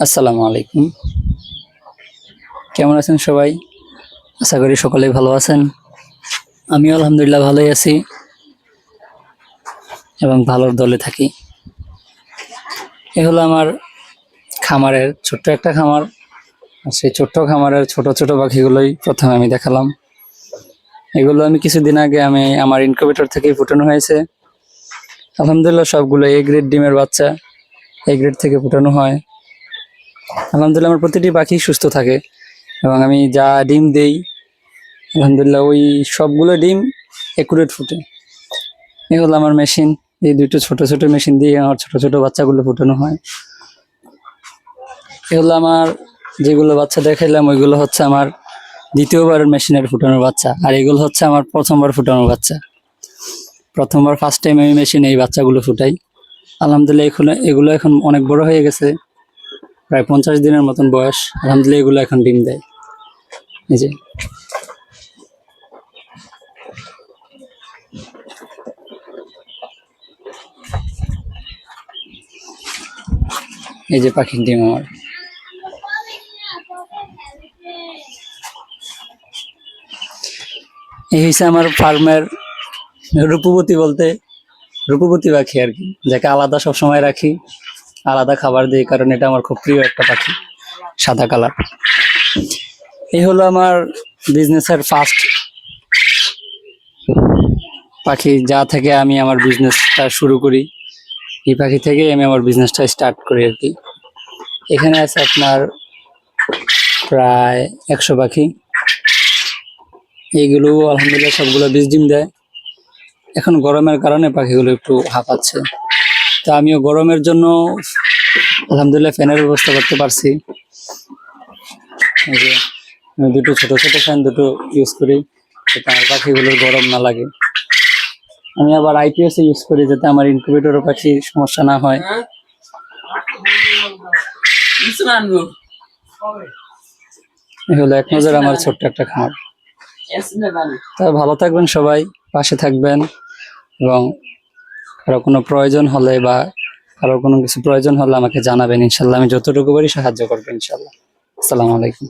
আসসালামু আলাইকুম। কেমন আছেন সবাই? আশা করি সকলেই ভালো আছেন। আমি আলহামদুলিল্লাহ ভালোই আছি এবং ভালোর দলে থাকি। এ হলো আমার খামারের ছোট্ট একটা খামার। সেই ছোট্ট খামারের ছোট ছোট পাখিগুলোই প্রথমে আমি দেখালাম। এগুলো আমি কিছুদিন আগে আমি আমার ইনকিউবেটর থেকেই ফুটানো হয়েছে। আলহামদুলিল্লাহ সবগুলো এ গ্রেড ডিমের বাচ্চা এ গ্রেড থেকে ফুটানো হয়। আলহামদুলিল্লাহ আমার প্রতিটি পাখি সুস্থ থাকে এবং আমি যা ডিম দেই, আলহামদুলিল্লাহ ওই সবগুলো ডিম একুরেট ফুটে। এই হলো আমার মেশিন এই দুটো ছোট ছোট মেশিন দিয়ে আমার ছোট ছোট বাচ্চাগুলো ফুটানো হয়। এ হলো আমার যেগুলো বাচ্চা দেখাইলাম, ওইগুলো হচ্ছে আমার দ্বিতীয়বার মেশিনের ফুটানোর বাচ্চা আর এগুলো হচ্ছে আমার প্রথমবার ফুটানোর বাচ্চা। প্রথমবার ফার্স্ট টাইম আমি মেশিনে এই বাচ্চাগুলো ফুটাই। আলহামদুলিল্লাহ এখন, এগুলো এখন অনেক বড় হয়ে গেছে। প্রায় পঞ্চাশ দিনের মতন বয়স। আলহামদুলিল্লাহ এগুলো এখন ডিম দেয়। এই যে। এই যে পাখির ডিম আমার। এই হয়েছে আমার ফার্মের রূপবতী বলতে রূপবতী পাখি আর কি, যাকে আলাদা সব সময় রাখি। আলাদা খাবার দিই, কারণ এটা আমার খুব প্রিয় একটা পাখি, সাদা কালার। এই হলো আমার বিজনেসের ফার্স্ট পাখি, যা থেকে আমি আমার বিজনেসটা শুরু করি। এই পাখি থেকে আমি আমার বিজনেসটা স্টার্ট করি আর কি। এখানে আছে আপনার প্রায় একশো পাখি। এইগুলো আলহামদুলিল্লাহ সবগুলো বীজ ডিম দেয়। এখন গরমের কারণে পাখিগুলো একটু হাঁপাচ্ছে। তো আমিও গরমের জন্য আলহামদুলিল্লাহ ফ্যানের ব্যবস্থা করতে পারছি। যে, আমি দুটো ছোট ছোট ফ্যান দুটো ইউজ করি যাতে আমার পাখিগুলোর গরম না লাগে। আমি আবার আইপিএস ইউজ করি যাতে আমার ইনকিউবেটর পাখি সমস্যা না হয়। হলো এক নজর আমার ছোট্ট একটা খামার। তা ভালো থাকবেন সবাই, পাশে থাকবেন এবং কারও কোনো প্রয়োজন হলে বা কারও কোনো কিছু প্রয়োজন হলে আমাকে জানাবেন, ইনশাল্লাহ। আমি যতটুকু পারি সাহায্য করব, ইনশাল্লাহ। আসসালামু আলাইকুম।